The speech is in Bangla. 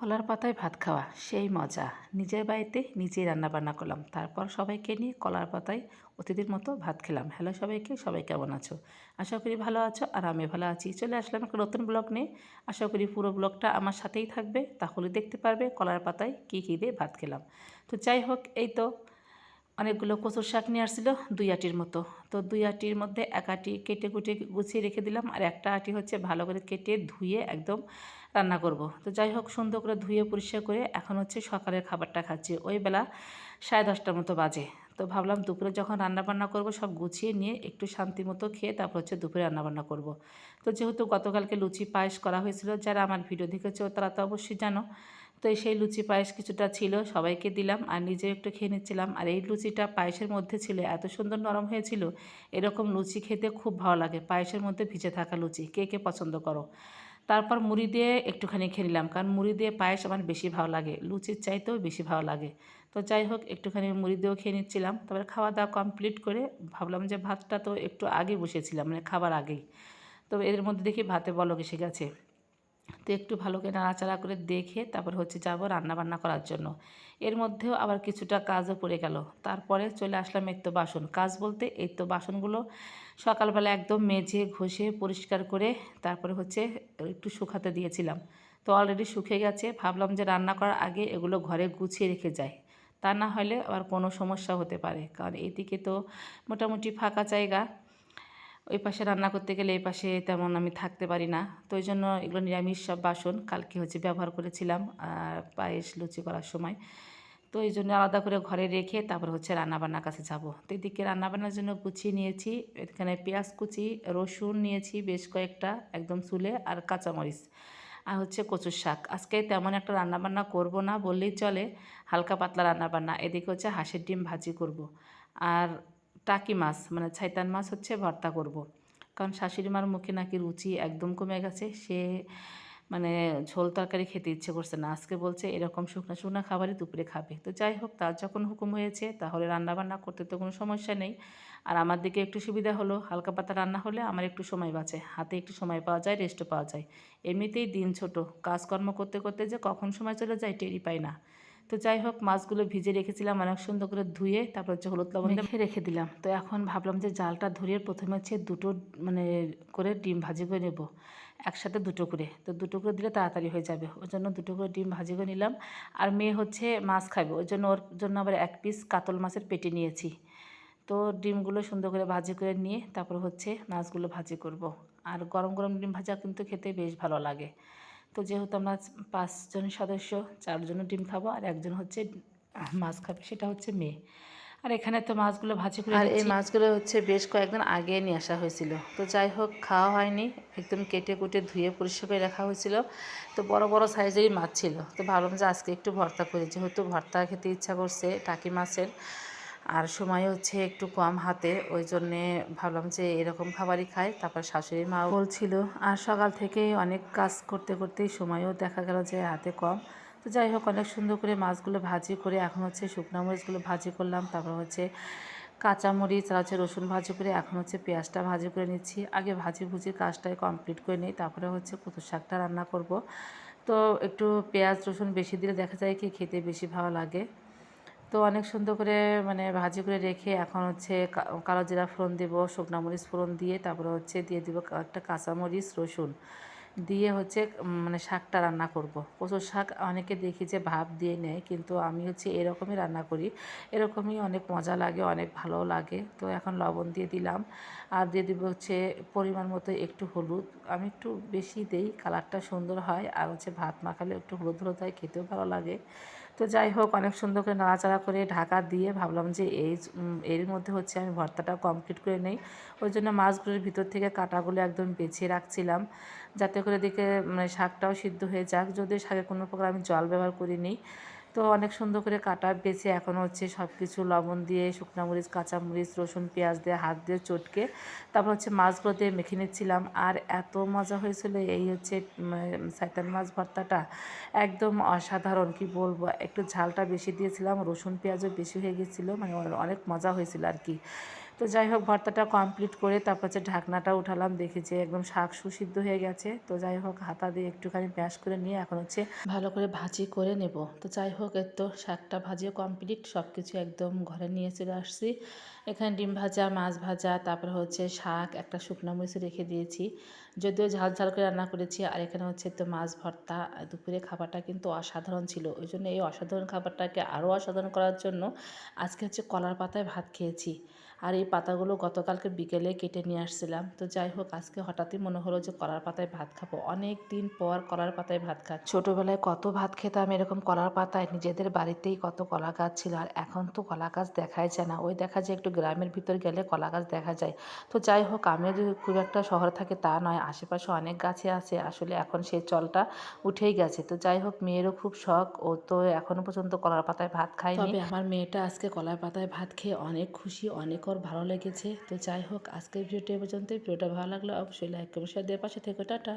কলার পাতায় ভাত খাওয়া, সেই মজা। নিজের বাড়িতে নিজেই রান্না বান্না করলাম। তারপর সবাইকে নিয়ে কলার পাতায় অতিথির মতো ভাত খেলাম। হ্যালো সবাইকে, সবাই কেমন আছো? আশা করি ভালো আছো আর আমি ভালো আছি। চলে আসলাম একটা নতুন ব্লগ নিয়ে। আশা করি পুরো ব্লগটা আমার সাথেই থাকবে। তাহলে দেখতে পারবে কলার পাতায় কী কী দিয়ে ভাত খেলাম। তো যাই হোক, এই তো অনেকগুলো কচুর শাক নিয়ে আসছিল দুই আটির মতো। তো দুই আটির মধ্যে এক আটি কেটে কুটে গুছিয়ে রেখে দিলাম। আর একটা আটি হচ্ছে ভালো করে কেটে ধুয়ে একদম রান্না করব। তো যাই হোক, সুন্দর করে ধুয়ে পরিষ্কার করে এখন হচ্ছে সকালের খাবারটা খাচ্ছি। ওই বেলা সাড়ে দশটার মতো বাজে। তো ভাবলাম দুপুরে যখন রান্না বান্না করব, সব গুছিয়ে নিয়ে একটু শান্তি মতো খেয়ে তারপর হচ্ছে দুপুরে রান্নাবান্না করব। তো যেহেতু গতকালকে লুচি পায়েস করা হয়েছিল, যারা আমার ভিডিও দেখেছে তারা তো অবশ্যই জানো। তো সেই লুচি পায়েস কিছুটা ছিল, সবাইকে দিলাম আর নিজে একটু খেয়ে নিচ্ছিলাম। আর এই লুচিটা পায়েসের মধ্যে ছিল, এত সুন্দর নরম হয়েছিল, এরকম লুচি খেতে খুব ভালো লাগে, পায়েসের মধ্যে ভিজে থাকা লুচি। কে কে পছন্দ করো? তারপর মুড়ি দিয়ে একটুখানি খেয়ে নিলাম। কারণ মুড়ি দিয়ে পায়েস আমার বেশি ভালো লাগে, লুচির চাইতেও বেশি ভালো লাগে। তো যাই হোক, একটুখানি মুড়ি দিয়েও খেয়ে নিচ্ছিলাম। তারপরে খাওয়া দাওয়া কমপ্লিট করে ভাবলাম যে ভাতটা তো একটু আগে বসেছিলাম মানে খাবার আগেই। তো এর মধ্যে দেখি ভাতে বলক এসে গেছে। তো একটু ভালো করে নাড়াচাড়া করে দেখে তারপর হচ্ছে যাব রান্না বান্না করার জন্য। এর মধ্যেও আবার কিছুটা কাজও পড়ে গেল। তারপরে চলে আসলাম এই তো বাসন। কাজ বলতে এই তো বাসনগুলো সকালবেলা একদম মেঝে ঘষে পরিষ্কার করে তারপরে হচ্ছে একটু শুকাতে দিয়েছিলাম। তো অলরেডি শুকে গেছে। ভাবলাম যে রান্না করার আগে এগুলো ঘরে গুছিয়ে রেখে যায় তা না হলে আবার কোনো সমস্যা হতে পারে। কারণ এদিকে তো মোটামুটি ফাঁকা জায়গা। ওই পাশে রান্না করতে গেলে এই পাশে তেমন আমি থাকতে পারি না। তো ওই জন্য এগুলো নিরামিষ সব বাসন কালকে হচ্ছে ব্যবহার করেছিলাম পায়েস লুচি করার সময়। তো এই জন্য আলাদা করে ঘরে রেখে তারপর হচ্ছে রান্নাবান্নার কাছে যাব। তো এদিকে রান্নাবান্নার জন্য গুছিয়ে নিয়েছি, এখানে পেঁয়াজ কুচি, রসুন নিয়েছি, বেশ কয়েকটা একদম চুলে আর কাঁচামরিচ আর হচ্ছে কচুর শাক। আজকে তেমন একটা রান্নাবান্না করব না বললেই চলে, হালকা পাতলা রান্নাবান্না। এদিকে হচ্ছে হাঁসের ডিম ভাজি করব আর টাকি মাছ মানে ছাইতান মাছ হচ্ছে ভর্তা করব। কারণ শাশুড়ি মার মুখে নাকি রুচি একদম কমে গেছে, সে মানে ঝোল তরকারি খেতে ইচ্ছে করছে না। আজকে বলছে এরকম শুকনো শুকনো খাবারই দুপুরে খাবে। তো যাই হোক তার যখন হুকুম হয়েছে তাহলে রান্নাবান্না করতে তো কোনো সমস্যা নেই। আর আমার দিকে একটু সুবিধা হলো হালকা পাতা রান্না হলে আমার একটু সময় বাঁচে। হাতে একটু সময় পাওয়া যায় রেস্টও পাওয়া যায়। এমনিতেই দিন ছোট। কাজকর্ম করতে করতে যে কখন সময় চলে যায় টেরি পাই না। তো যাই হোক মাছগুলো ভিজে রেখেছিলাম অনেক সুন্দর করে ধুয়ে তারপর হচ্ছে হলুদ লবণ মেখে রেখে দিলাম। তো এখন ভাবলাম যে জালটা ধরিয়ে প্রথমে হচ্ছে দুটো মানে করে ডিম ভাজি করে নেব। একসাথে দুটো করে। তো দুটো করে দিলে তাড়াতাড়ি হয়ে যাবে। ওই জন্য দুটো করে ডিম ভাজি করে নিলাম। আর মেয়ে হচ্ছে মাছ খাবে। ওই জন্য ওর জন্য আবার এক পিস কাতল মাছের পেটে নিয়েছি। তো ডিমগুলো সুন্দর করে ভাজি করে নিয়ে তারপর হচ্ছে মাছগুলো ভাজি করব। আর গরম গরম ডিম ভাজা কিন্তু খেতে বেশ ভালো লাগে। তো যেহেতু আমরা পাঁচজন সদস্য চারজন ডিম খাব আর একজন হচ্ছে মাছ খাবে, সেটা হচ্ছে মেয়ে। আর এখানে তো মাছগুলো ভাজি করে আর এই মাছগুলো হচ্ছে বেশ কয়েকদিন আগে নিয়ে আসা হয়েছিল। তো যাই হোক খাওয়া হয়নি। একদম কেটে কুটে ধুয়ে পরিষ্কার করে রাখা হয়েছিল। তো বড় বড় সাইজেরই মাছ ছিল। তো ভাবলাম যে আজকে একটু ভর্তা করি যেহেতু ভর্তা খেতে ইচ্ছা করছে টাকি মাছের আর সময় হচ্ছে একটু কম হাতে ওই জন্যে ভাবলাম যে এরকম খাবারই খাই। তারপর শাশুড়ি মা বলছিল আর সকাল থেকে অনেক কাজ করতে করতেই সময়ও দেখা গেল যে হাতে কম। তো যাই হোক, অনেক সুন্দর করে মাছগুলো ভাজি করে এখন হচ্ছে শুকনো মরিচগুলো ভাজি করলাম, তারপর হচ্ছে কাঁচামরিচ আর হচ্ছে রসুন ভাজি করে এখন হচ্ছে পেঁয়াজটা ভাজি করে নিচ্ছি। আগে ভাজি ভুজির কাজটাই কমপ্লিট করে নিই, তারপরে হচ্ছে কচু শাকটা রান্না করব। তো একটু পেঁয়াজ, রসুন বেশি দিলে দেখা যায় কি খেতে বেশি ভালো লাগে। তো অনেক সুন্দর করে মানে ভাজি করে রেখে এখন হচ্ছে কালো জিরা ফোড়ন দেবো, শুকনো মরিচ ফোড়ন দিয়ে, তারপরে হচ্ছে দিয়ে দিব একটা কাঁচামরিচ রসুন। দিয়ে হচ্ছে মানে শাকটা রান্না করব। কচুর শাক অনেকে দেখি যে ভাব দিয়ে নেয়, কিন্তু আমি হচ্ছে এরকমই রান্না করি। এরকমই অনেক মজা লাগে, অনেক ভালোও লাগে। তো এখন লবণ দিয়ে দিলাম। আর দিয়ে দিব হচ্ছে পরিমাণ মতো একটু হলুদ। আমি একটু বেশি দেই, কালারটা সুন্দর হয়। আর হচ্ছে ভাত মাখালে একটু হলুদ হলুদ হয়, খেতেও ভালো লাগে। তো যাই হোক, অনেক সুন্দর করে নাড়াচাড়া করে ঢাকা দিয়ে ভাবলাম যে এই এর মধ্যে হচ্ছে আমি ভর্তাটা কমপ্লিট করে নেই। ওই জন্য মাছগুলোর ভিতর থেকে কাটাগুলো একদম বেছে রাখছিলাম যাতে করে দেখে মানে শাকটাও সিদ্ধ হয়ে যাক। যদিও শাকে কোনো প্রকার আমি জল ব্যবহার করিনি তো অনেক সুন্দর করে কাটা বেছে এখন হচ্ছে সব কিছু লবণ দিয়ে, শুকনো মরিচ কাঁচামরিচ রসুন, পেঁয়াজ দিয়ে হাত দিয়ে চটকে তারপর হচ্ছে মাছগুলো দিয়ে মেখে নিচ্ছিলাম। আর এত মজা হয়েছিল এই হচ্ছে সাইতান মাছ ভর্তাটা। একদম অসাধারণ, কি বলব? একটু ঝালটা বেশি দিয়েছিলাম, রসুন, পেঁয়াজও বেশি হয়ে গেছিল মানে অনেক মজা হয়েছিল আর কি। তো যাই হোক, ভর্তাটা কমপ্লিট করে তারপর হচ্ছে ঢাকনাটা উঠালাম, দেখি যে একদম শাক সুসিদ্ধ হয়ে গেছে। তো যাই হোক, হাতা দিয়ে একটুখানি ম্যাশ করে নিয়ে এখন হচ্ছে ভালো করে ভাজি করে নেব। তো যাই হোক, এর তো শাকটা ভাজিও কমপ্লিট সব কিছু একদম ঘরে নিয়ে চলে আসছি। এখানে ডিম ভাজা, মাছ ভাজা, তারপরে হচ্ছে শাক, একটা শুকনো মরিচ রেখে দিয়েছি। যদিও ঝাল ঝাল করে রান্না করেছি, আর এখানে হচ্ছে তো মাছ ভর্তা, দুপুরে খাবারটা কিন্তু অসাধারণ ছিল। ওই জন্য এই অসাধারণ খাবারটাকে আরও অসাধারণ করার জন্য আজকে হচ্ছে কলার পাতায় ভাত খেয়েছি। আর এই পাতাগুলো গতকালকে বিকেলে কেটে নিয়ে আসছিলাম। তো যাই হোক, আজকে হঠাৎই মনে হলো যে কলার পাতায় ভাত খাব। অনেক দিন পর কলার পাতায় ভাত খা ছোটোবেলায় কত ভাত খেতাম এরকম কলার পাতায়, নিজেদের বাড়িতেই কত কলা গাছ ছিল। আর এখন তো কলা গাছ দেখাই যায় না। ওই দেখা যায় একটু গ্রামের ভিতর গেলে কলা গাছ দেখা যায়। তো যাই হোক, আমিও যে খুব একটা শহরে থাকে তা নয়, আশেপাশে অনেক গাছে আছে। আসলে এখন সেই চলটা উঠেই গেছে। তো যাই হোক, মেয়েরও খুব শখ। ও তো এখনও পর্যন্ত কলার পাতায় ভাত খায়নি। আমার মেয়েটা আজকে কলার পাতায় ভাত খেয়ে অনেক খুশি, অনেক ওর ভালো লেগেছে। তো যাই হোক, আজকের ভিডিওটি পর্যন্ত ভিডিওটা ভালো লাগলে অবশ্যই লাইক করবে শেয়ার পাশে থেকে। টাটা।